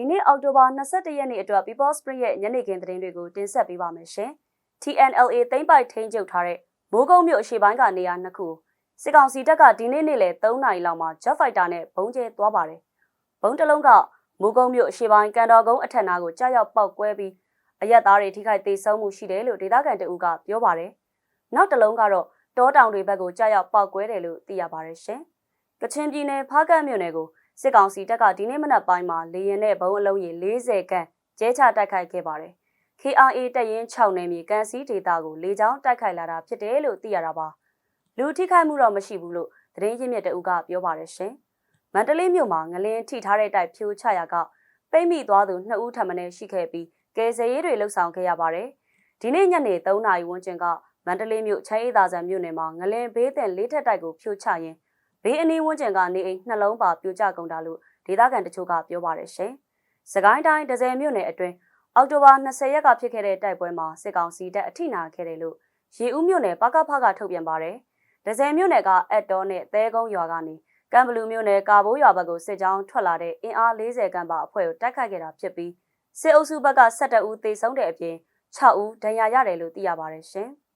ဒီနေ့အောက်တိုဘာ22ရက်နေ့အတွက် People Spring ရဲ့ညနေခင်းသတင်းတွေကိုတင်ဆက်ပေးပါမယ်ရှင်။ TNLA သိမ့်ပိုက်ထိန်းချုပ်ထားတဲ့မိုးကုတ်မြို့အရှေ့ပိုင်းကနေရာနှစ်ခုစစ်ကောင်စီတပ်ကဒီနေ့နေ့လယ်3နာရီလောက်မှာ Jet Fighter နဲ့ဘုံကျဲသွားပါတယ်။ဘုံတစ်လုံးကမိုးကုတ်မြို့အရှေ့ပိုင်းကန်တော်ကုန်းအထက်နားကိုကြားရောက်ပောက်ကွဲပြီးအရက်သားတွေထိခိုက်ဒေဆုံးမှုရှိတယ်လို့ဒေသခံတအူးကပြောပါတယ်။နောက်တစ်လုံးကတော့တောတောင်တွေဘက်ကိုကြားရောက်ပောက်ကွဲတယ်လို့သိရပါတယ်ရှင်။ကချင်ပြည်နယ်ဖားကတ်မြို့နယ်ကို စစ်ကောင်စီတပ်ကဒီနေ့မနက်ပိုင်းမှာလေရင်နဲ့ဘုံအလုံးရေ40ခန့်ကျဲချတိုက်ခိုက်ခဲ့ပါတယ်။ KRA တပ်ရင်း6နယ်မြေကန်စီဒေတာကိုလေကြောင်းတိုက်ခိုက်လာတာဖြစ်တယ်လို့သိရတာပါ။လူထိခိုက်မှုတော့မရှိဘူးလို့သတင်းရင်းမြစ်တအုပ်ကပြောပါတယ်ရှင်။မန္တလေးမြို့မှာငလင်းထိထားတဲ့တိုက်ဖြိုချရာကပိတ်မိသွားသူ2ဦးထပ်မံရှိခဲ့ပြီးကယ်ဆယ်ရေးတွေလှုပ်ဆောင်ခဲ့ရပါတယ်။ဒီနေ့ညနေ3နာရီဝန်းကျင်ကမန္တလေးမြို့ချမ်းအေးသာဆန်မြို့နယ်မှာငလင်းဘေးတင်လေးထက်တိုက်ကိုဖြိုချရင်း ဘေးအနီးဝန်းကျင်ကနေအိမ်နှလုံးပါပြိုကျကုန်တာလို့ဒေသခံတချို့ကပြောပါတယ်ရှင်။စကိုင်းတိုင်းဒဇယ်မြို့နယ်အတွင်းအောက်တိုဘာ20ရက်ကဖြစ်ခဲ့တဲ့တိုက်ပွဲမှာစစ်ကောင်စီတပ်အထိနာခဲ့တယ်လို့ရေဦးမြို့နယ်ပကဖကထုတ်ပြန်ပါတယ်။ဒဇယ်မြို့နယ်ကအက်တော်နဲ့သဲကုန်းရွာကနေကံဘလူမြို့နယ်ကာဘိုးရွာဘက်ကိုစစ်ကြောင်းထွက်လာတဲ့အင်အား40ခန့်ပါအဖွဲ့ကိုတိုက်ခိုက်ခဲ့တာဖြစ်ပြီးစစ်အုပ်စုဘက်က12ဦးသေဆုံးတဲ့အပြင်6ဦးဒဏ်ရာရတယ်လို့သိရပါတယ်ရှင်။